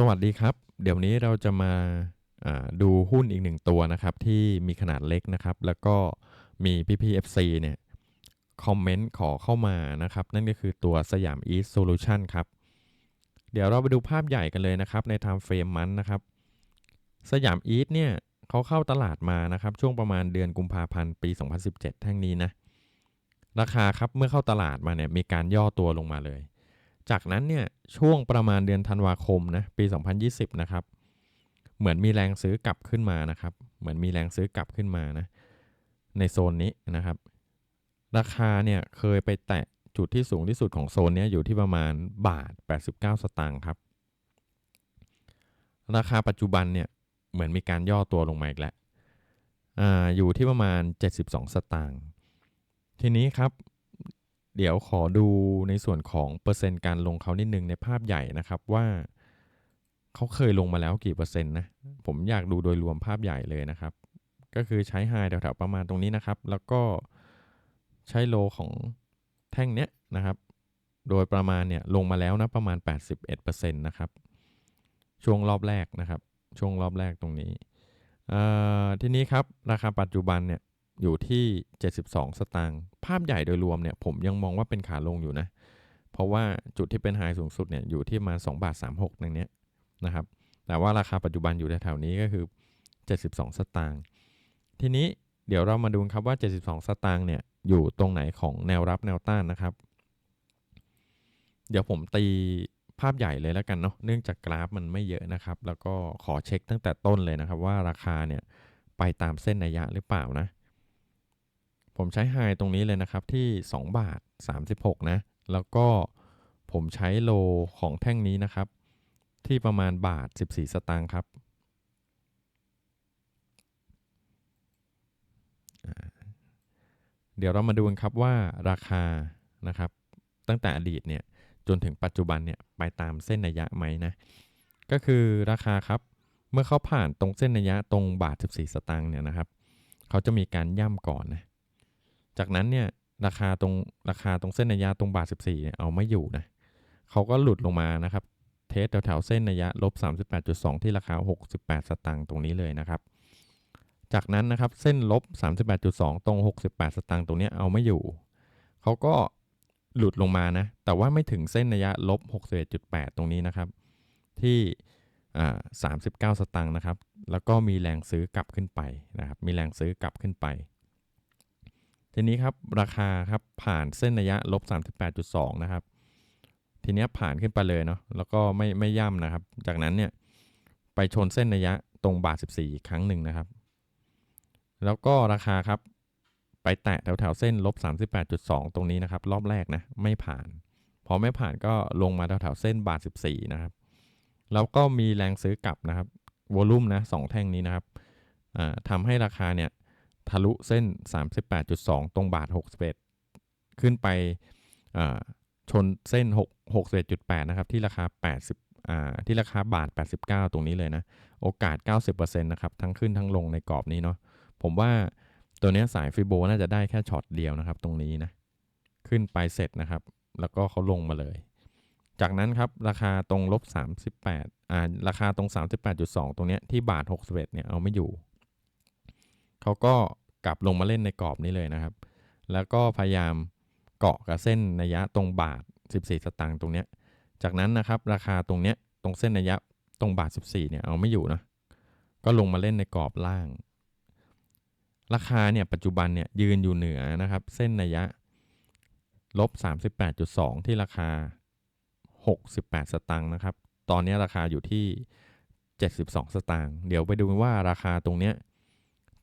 สวัสดีครับ เดี๋ยวนี้เราจะมาดูหุ้นอีกหนึ่งตัวนะครับ ที่มีขนาดเล็กนะครับ แล้วก็มีพี่พี FC เนี่ยคอมเมนต์ขอเข้ามานะครับ นั่นก็คือตัวสยาม East Solution ครับ เดี๋ยวเราไปดูภาพใหญ่กันเลยนะครับ ใน time frame มันนะครับ สยาม East เนี่ยเขาเข้าตลาดมานะครับ ช่วงประมาณเดือนกุมภาพันธ์ปี 2017ทั้งนี้นะ ราคาครับเมื่อเข้าตลาดมาเนี่ยมีการย่อตัวลงมาเลย จากนั้นเนี่ยช่วงประมาณเดือนธันวาคมนะปี 2020 นะครับ เหมือนมีแรงซื้อกลับขึ้นมานะครับ เหมือนมีแรงซื้อกลับขึ้นมานะในโซนนี้นะครับ ราคาเนี่ยเคยไปแตะจุดที่สูงที่สุดของโซนนี้อยู่ที่ประมาณบาท 89 สตางค์ครับ ราคาปัจจุบันเนี่ยเหมือนมีการย่อตัวลงมาอีกแล้วออยู่ที่ประมาณ 72 สตางค์ทีนี้ครับ เดี๋ยวขอดูในส่วนของเปอร์เซ็นต์การลงเขานิดนึงในภาพใหญ่นะครับว่าเขาเคยลงมาแล้วกี่เปอร์เซ็นต์นะ ผมอยากดูโดยรวมภาพใหญ่เลยนะครับ ก็คือใช้ไฮแถวๆประมาณตรงนี้นะครับ แล้วก็ใช้โลของแท่งเนี้ยนะครับ โดยประมาณเนี่ยลงมาแล้วนะประมาณ 81%นะครับ ช่วงรอบแรกนะครับ ช่วงรอบแรกตรงนี้ทีนี้ครับ ราคาปัจจุบันเนี่ย อยู่ที่ 72 สตางค์ภาพใหญ่โดยรวมเนี่ยผมยังมองว่าเป็นขาลงอยู่นะ เพราะว่าจุดที่เป็นไฮสูงสุดเนี่ยอยู่ที่มา2บาท36ตรงเนี้ยนะครับ แต่ว่าราคาปัจจุบันอยู่แถวๆนี้ก็คือ 72 สตางค์ทีนี้เดี๋ยวเรามาดูครับว่า 72 สตางค์เนี่ยอยู่ตรงไหนของแนวรับแนวต้านนะครับ เดี๋ยวผมตีภาพใหญ่เลยแล้วกันเนาะเนื่องจากกราฟมันไม่เยอะนะครับ แล้วก็ขอเช็คตั้งแต่ต้นเลยนะครับ ว่าราคาเนี่ยไปตามเส้นนัยยะหรือเปล่านะ ผมใช้ไฮตรงนี้เลยนะครับที่ 2 บาท 36 นะ แล้วก็ผมใช้โลของแท่งนี้นะครับ ที่ประมาณบาท 14 สตางค์ครับ เดี๋ยวเรามาดูกันครับว่าราคานะครับ ตั้งแต่อดีตเนี่ยจนถึงปัจจุบันเนี่ยไปตามเส้นนัยะไหมนะ ก็คือราคาครับเมื่อเขาผ่านตรงเส้นนัยยะตรงบาท 14 สตางค์เนี่ยนะครับ เขาจะมีการย่ำก่อนนะ จากนั้นเนี่ยราคาตรงราคาตรงเส้นนัยะตรงบาท 14เนี่ยเอาไม่อยู่นะเขาก็หลุดลงมานะครับ เทสแถวๆเส้นนัยะลบ38.2 ที่ราคา 68 สตางค์ตรงนี้เลยนะครับ จากนั้นนะครับเส้นลบ38.2 ตรง 68 สตางค์ตรงนี้เอาไม่อยู่ เขาก็หลุดลงมานะ แต่ว่าไม่ถึงเส้นนัยะลบ61.8 ตรงนี้นะครับ ที่39 สตางค์นะครับ แล้วก็มีแรงซื้อกลับขึ้นไปนะครับ มีแรงซื้อกลับขึ้นไป ทีนี้ครับราคาครับผ่านเส้นระยะลบ38.2 นะครับ ทีนี้ผ่านขึ้นไปเลยเนาะแล้วก็ไม่ไม่ย่ำนะครับ จากนั้นเนี่ยไปชนเส้นระยะตรงบาท 14 อีกครั้งหนึ่งนะครับ แล้วก็ราคาครับไปแตะแถวแถวๆเส้นลบ38.2 ตรงนี้นะครับ รอบแรกนะไม่ผ่าน พอไม่ผ่านก็ลงมาแถวแถวๆเส้นบาท 14 นะครับ แล้วก็มีแรงซื้อกลับนะครับวอลุ่มนะสองแท่งนี้นะครับทำให้ราคาเนี่ย ทะลุเส้น 38.2 ตรงบาท 61 ขึ้นไปชนเส้น 6 61.8 นะครับ ที่ราคา 80อ่าที่ราคาบาท 89 ตรงนี้เลยนะ โอกาส 90%นะครับ ทั้งขึ้นทั้งลงในกรอบนี้เนาะผมว่าตัวนี้สายฟิโบน่าจะได้แค่ช็อตเดียวนะครับ ตรงนี้นะ ขึ้นไปเสร็จนะครับ แล้วก็เขาลงมาเลย จากนั้นครับ ราคาตรงลบ 38อ่าราคาตรง 38.2 ตรงเนี้ยที่บาท 61 เนี่ยเอาไม่อยู่ เขาก็กลับลงมาเล่นในกรอบนี้เลยนะครับ แล้วก็พยายามเกาะกับเส้นนัยยะตรงบาท 14 สตางค์ตรงเนี้ย จากนั้นนะครับราคาตรงเนี้ยตรงเส้นนัยยะตรงบาท 14 เนี่ยเอาไม่อยู่นะ ก็ลงมาเล่นในกรอบล่าง ราคาเนี่ยปัจจุบันเนี่ยยืนอยู่เหนือนะครับ เส้นนัยยะลบ 38.2 ที่ราคา 68 สตางค์นะครับ ตอนนี้ราคาอยู่ที่ 72 สตางค์ เดี๋ยวไปดูว่าราคาตรงเนี้ย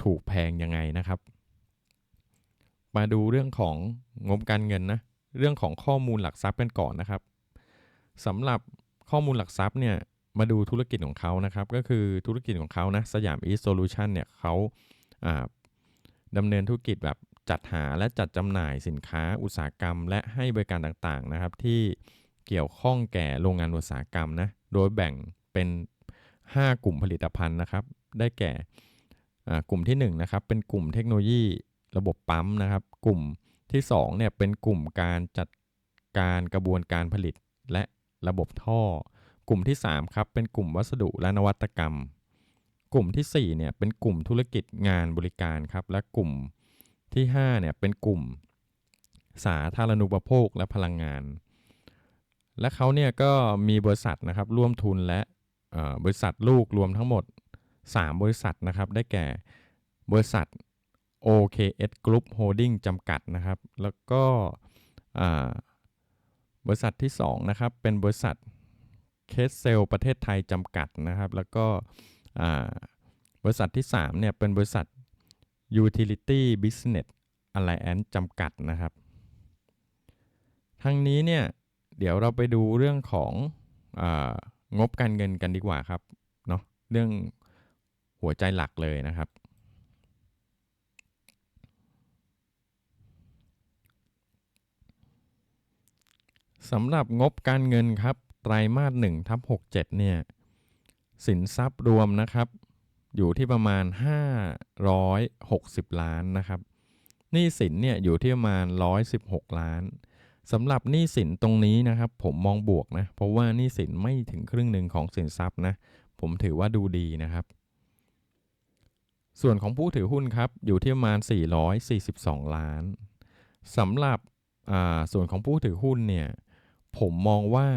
ถูกแพงยังไงนะครับ มาดูเรื่องของงบการเงินนะเรื่องของข้อมูลหลักทรัพย์กันก่อนนะครับสำหรับข้อมูลหลักทรัพย์เนี่ยมาดูธุรกิจของเขานะครับ ก็คือธุรกิจของเขานะสยาม East Solution เนี่ยเขาอ่าดำเนินธุรกิจแบบจัดหาและจัดจำหน่ายสินค้าอุตสาหกรรม และให้บริการต่างๆนะครับ ที่เกี่ยวข้องแก่โรงงานอุตสาหกรรมนะโดยแบ่งเป็น 5 กลุ่มผลิตภัณฑ์นะครับ ได้แก่ กลุ่มที่1นะครับเป็นกลุ่มเทคโนโลยีระบบปั๊มนะครับ กลุ่มที่2เนี่ยเป็นกลุ่มการจัดการกระบวนการผลิตและระบบท่อ กลุ่มที่3ครับเป็นกลุ่มวัสดุและนวัตกรรม กลุ่มที่4เนี่ยเป็นกลุ่มธุรกิจงานบริการครับและกลุ่มที่5เนี่ยเป็นกลุ่มสาธารณูปโภคและพลังงาน และเขาเนี่ยก็มีบริษัทนะครับร่วมทุนและบริษัทลูกรวมทั้งหมด 3 บริษัทนะครับ ได้แก่บริษัท OKS Group Holding จำกัดนะครับ แล้วก็บริษัทที่2นะครับเป็นบริษัทเคสเซลประเทศไทยจำกัดนะครับ แล้วก็บริษัทที่3เนี่ยเป็นบริษัท Utility Business Alliance จำกัดนะครับ ทั้งนี้เนี่ยเดี๋ยวเราไปดูเรื่องขององบการเงินกันดีกว่าครับเนาะเรื่อง หัวใจหลักเลยนะครับ สำหรับงบการเงินครับ ไตรมาส1ทับ67 เนี่ย สินทรัพย์รวมนะครับ อยู่ที่ประมาณ 560 ล้านนะครับหนี้สินเนี่ยอยู่ที่ประมาณ 116 ล้านสำหรับหนี้สินตรงนี้นะครับ ผมมองบวกนะ เพราะว่าหนี้สินไม่ถึงครึ่งหนึ่งของสินทรัพย์นะ ผมถือว่าดูดีนะครับ ส่วนของผู้ถือหุ้นครับอยู่ที่ประมาณ 442 ล้านสำหรับส่วนของผู้ถือหุ้นเนี่ยผมมองว่า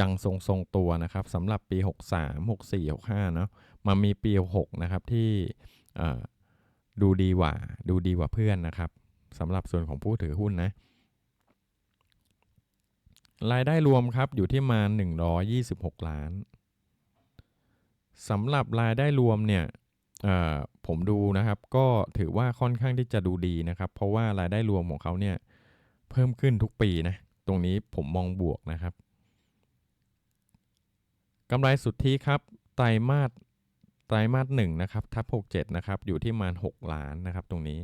ยังทรงทรงตัวนะครับสำหรับปี 63 64 65เนาะมามีปี 6 นะครับที่ดูดีกว่าดูดีกว่าเพื่อนนะครับสำหรับส่วนของผู้ถือหุ้นนะรายได้รวมครับอยู่ที่มา 126 ล้านสำหรับรายได้รวมเนี่ย ผมดูนะครับ ก็ถือว่าค่อนข้างที่จะดูดีนะครับ เพราะว่ารายได้รวมของเขาเนี่ยเพิ่มขึ้นทุกปีนะ ตรงนี้ผมมองบวกนะครับกำไรสุทธิครับ ไตรมาสไตรมาสหนึ่งนะครับทับ67นะครับอยู่ที่ประมาณ 6 ล้านนะครับ ตรงนี้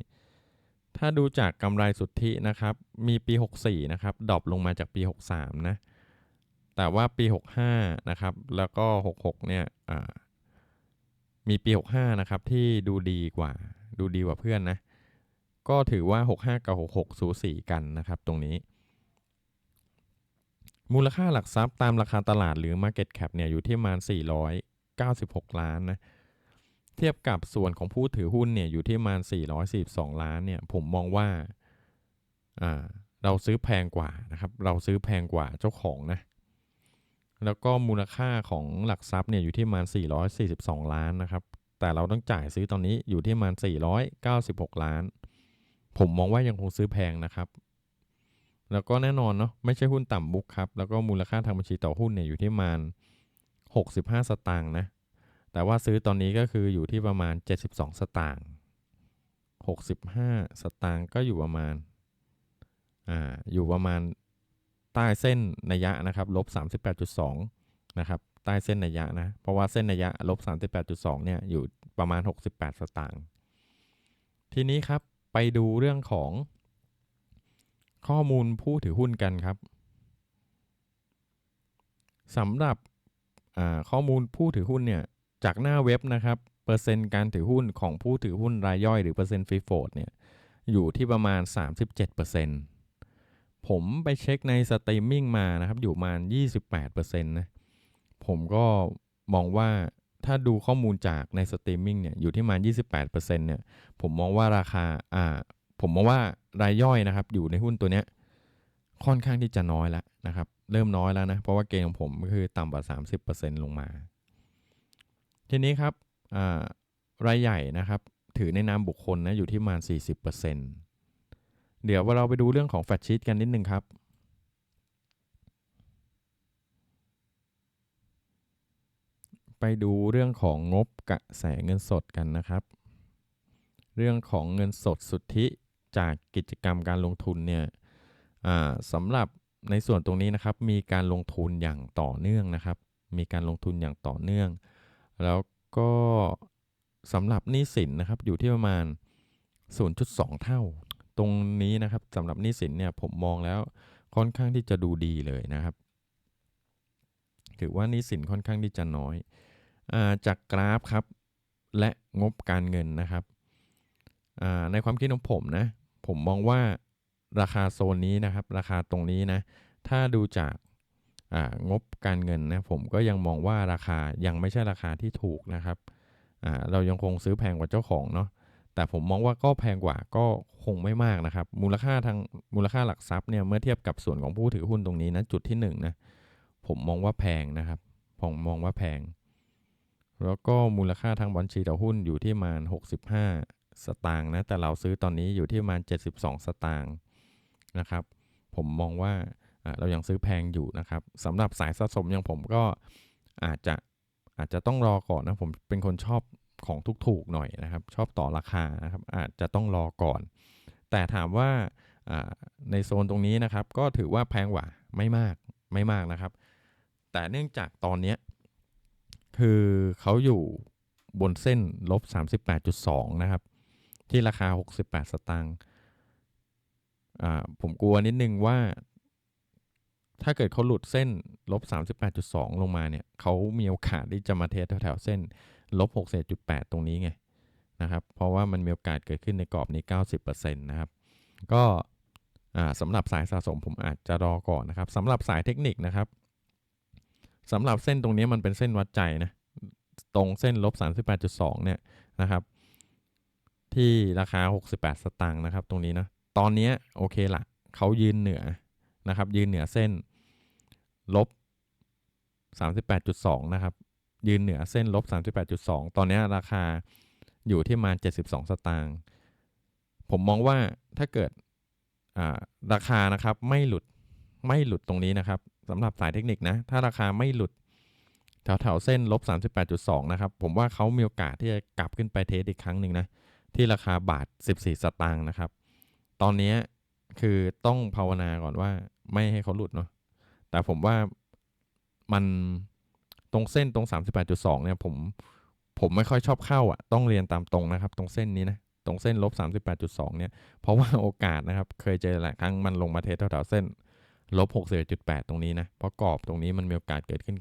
ถ้าดูจากกำไรสุทธินะครับ มีปี 64นะครับดรอปลงมาจากปี 63นะแต่ว่าปี 65นะครับแล้วก็ 66เนี่ย มีปี 65 นะครับ ที่ดูดีกว่า ดูดีกว่าเพื่อนนะ ก็ถือว่า 65 กับ 66 สูสีกันนะครับตรงนี้ มูลค่าหลักทรัพย์ตามราคาตลาดหรือ Market Cap เนี่ยอยู่ที่ประมาณ 496 ล้านนะ เทียบกับส่วนของผู้ถือหุ้นเนี่ยอยู่ที่ประมาณ 442 ล้านเนี่ย ผมมองว่า อ่า เราซื้อแพงกว่านะครับ เราซื้อแพงกว่าเจ้าของนะ แล้วก็มูลค่าของหลักทรัพย์เนี่ยอยู่ที่ประมาณ 442 ล้านนะครับ แต่เราต้องจ่ายซื้อตอนนี้อยู่ที่ประมาณ 496 ล้าน ผมมองว่ายังคงซื้อแพงนะครับ แล้วก็แน่นอนเนาะไม่ใช่หุ้นต่ำบุ๊กครับ แล้วก็มูลค่าทางบัญชีต่อหุ้นเนี่ยอยู่ที่ประมาณ 65 สตางค์นะ แต่ว่าซื้อตอนนี้ก็คืออยู่ที่ประมาณ 72 สตางค์ 65 สตางค์ก็อยู่ประมาณ อ่า อยู่ประมาณ ใต้เส้นนัยะนะครับลบ38.2นะครับใต้เส้นนัยะนะเพราะว่าเส้นนัยยะลบ38.2เนี่ยอยู่ประมาณ 68 สตางค์ทีนี้ครับไปดูเรื่องของข้อมูลผู้ถือหุ้นกันครับสำหรับข้อมูลผู้ถือหุ้นเนี่ยจากหน้าเว็บนะครับเปอร์เซ็นต์การถือหุ้นของผู้ถือหุ้นรายย่อยหรือเปอร์เซ็นต์ฟรีโฟดเนี่ยอยู่ที่ประมาณ 37% ผมไปเช็คในสตรีมมิ่งมานะครับอยู่ประมาณ 28%นะผมก็มองว่าถ้าดูข้อมูลจากในสตรีมมิ่งเนี่ยอยู่ที่ประมาณ 28%เนี่ยผมมองว่าราคาอ่าผมมองว่ารายย่อยนะครับอยู่ในหุ้นตัวเนี้ยค่อนข้างที่จะน้อยแล้วนะครับ เริ่มน้อยแล้วนะ เพราะว่าเกณฑ์ของผมก็คือต่ำกว่า 30%ลงมา ทีนี้ครับรายใหญ่นะครับ ถือในนามบุคคลนะอยู่ที่ประมาณ 40% เดี๋ยวเราไปดูเรื่องของแฟชชีตกันนิดนึงครับ ไปดูเรื่องของงบกระแสเงินสดกันนะครับ เรื่องของเงินสดสุทธิจากกิจกรรมการลงทุนเนี่ยสำหรับในส่วนตรงนี้นะครับมีการลงทุนอย่างต่อเนื่องนะครับ มีการลงทุนอย่างต่อเนื่อง แล้วก็สำหรับหนี้สินนะครับอยู่ที่ประมาณ 0.2 เท่า ตรงนี้นะครับสำหรับหนี้สินเนี่ยผมมองแล้วค่อนข้างที่จะดูดีเลยนะครับ ถือว่าหนี้สินค่อนข้างที่จะน้อยอาจากกราฟครับและงบการเงินนะครับในความคิดของผมนะผมมองว่าราคาโซนนี้นะครับ ราคาตรงนี้นะถ้าดูจากงบการเงินนะผมก็ยังมองว่าราคายังไม่ใช่ราคาที่ถูกนะครับเรายังคงซื้อแพงกว่าเจ้าของเนาะ แต่ผมมองว่าก็แพงกว่าก็คงไม่มากนะครับ มูลค่าทางมูลค่าหลักทรัพย์เนี่ยเมื่อเทียบกับส่วนของผู้ถือหุ้นตรงนี้นะจุดที่หนึ่งนะผมมองว่าแพงนะครับผมมองว่าแพง แล้วก็มูลค่าทางบัญชีต่อหุ้นอยู่ที่ประมาณ65 สตางค์นะแต่เราซื้อตอนนี้อยู่ที่ประมาณ72 สตางค์นะครับ ผมมองว่าอ่าเรายังซื้อแพงอยู่นะครับสำหรับสายสะสมอย่างผมก็อาจจะอาจจะต้องรอก่อนนะผมเป็นคนชอบ ของถูกๆหน่อยนะครับ ชอบต่อราคานะครับอาจจะต้องรอก่อน แต่ถามว่าในโซนตรงนี้นะครับ ก็ถือว่าแพงกว่าไม่มากไม่มากนะครับ แต่เนื่องจากตอนนี้คือเขาอยู่บนเส้นลบ 38.2 นะครับ ที่ราคา 68 สตางค์ผมกลัวนิดนึงว่า ถ้าเกิดเขาหลุดเส้นลบ 38.2 ลงมาเนี่ยเขามีโอกาสที่จะมาเทสแถวๆเส้น ลบ61.8ตรงนี้ไงนะครับ เพราะว่ามันมีโอกาสเกิดขึ้นในกรอบนี้ 90%นะครับ ก็สำหรับสายสะสมผมอาจจะรอก่อนนะครับสำหรับสายเทคนิคนะครับสำหรับเส้นตรงนี้มันเป็นเส้นวัดใจนะตรงเส้นลบ38.2เนี่ยนะครับ ที่ราคา 68 สตางค์นะครับ ตรงนี้นะตอนนี้โอเคละเขายืนเหนือนะครับ ยืนเหนือเส้นลบ38.2 นะครับ ยืนเหนือเส้นลบ 38.2 ตอนนี้ราคาอยู่ที่มา 72 สตางค์ ผมมองว่าถ้าเกิดราคานะครับไม่หลุดไม่หลุดตรงนี้นะครับสำหรับสายเทคนิคนะ ถ้าราคาไม่หลุดแถวแถวๆเส้นลบ 38.2 นะครับ ผมว่าเขามีโอกาสที่จะกลับขึ้นไปเทสอีกครั้งหนึ่งนะ ที่ราคาบาท 14 สตางค์นะครับ ตอนนี้คือต้องภาวนาก่อนว่าไม่ให้เขาหลุดเนาะแต่ผมว่ามัน ตรงเส้นตรง 38.2 เนี่ยผมผมไม่ค่อยชอบเข้าอะ ต้องเรียนตามตรงนะครับ ตรงเส้นนี้นะ ตรงเส้นลบ 38.2 เนี่ย เพราะว่าโอกาสนะครับ เคยเจอหลายครั้งมันลงมาเทสแถวๆเส้นลบ61.8 ตรงนี้นะ เพราะกรอบตรงนี้มันมีโอกาสเกิดขึ้น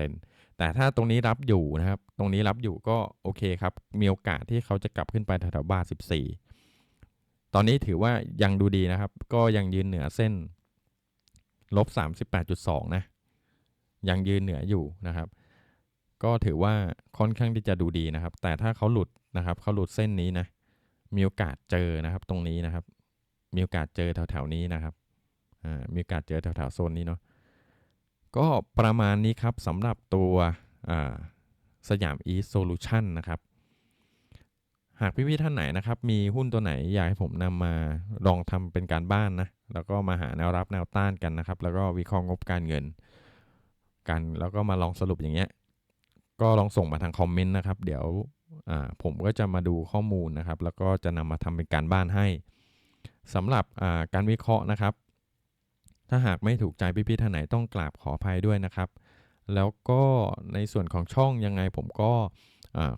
90%แต่ถ้าตรงนี้รับอยู่นะครับ ตรงนี้รับอยู่ก็โอเคครับ มีโอกาสที่เขาจะกลับขึ้นไปแถวๆบาท14 ตอนนี้ถือว่ายังดูดีนะครับ ก็ยังยืนเหนือเส้นลบ38.2 นะ ยังยืนเหนืออยู่นะครับ ก็ถือว่าค่อนข้างที่จะดูดีนะครับ แต่ถ้าเขาหลุดนะครับเขาหลุดเส้นนี้นะมีโอกาสเจอนะครับตรงนี้นะครับ มีโอกาสเจอแถวๆนี้นะครับอ่ามีโอกาสเจอแถวๆโซนนี้เนาะก็ประมาณนี้ครับสำหรับตัวสยาม e solution นนะครับ หากพี่ๆท่านไหนนะครับ มีหุ้นตัวไหนอยากให้ผมนำมาลองทำเป็นการบ้านนะ แล้วก็มาหาแนวรับแนวต้านกันนะครับ แล้วก็วิเคราะห์งบการเงิน กัน แล้วก็มาลองสรุปอย่างเงี้ย ก็ลองส่งมาทางคอมเมนต์นะครับ เดี๋ยวผมก็จะมาดูข้อมูลนะครับ แล้วก็จะนำมาทำเป็นการบ้านให้สำหรับการวิเคราะห์นะครับ ถ้าหากไม่ถูกใจพี่ๆท่านไหนต้องกราบขออภัยด้วยนะครับ แล้วก็ในส่วนของช่องยังไงผมก็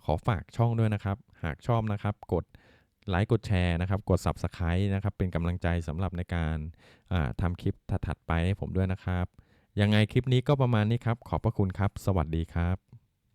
ขอฝากช่องด้วยนะครับ หากชอบนะครับ กดไลค์กดแชร์นะครับ กด Subscribe นะครับ เป็นกำลังใจสำหรับในการทำคลิปถัดๆไปให้ผมด้วยนะครับ ยังไงคลิปนี้ก็ประมาณนี้ครับ ขอบพระคุณครับ สวัสดีครับ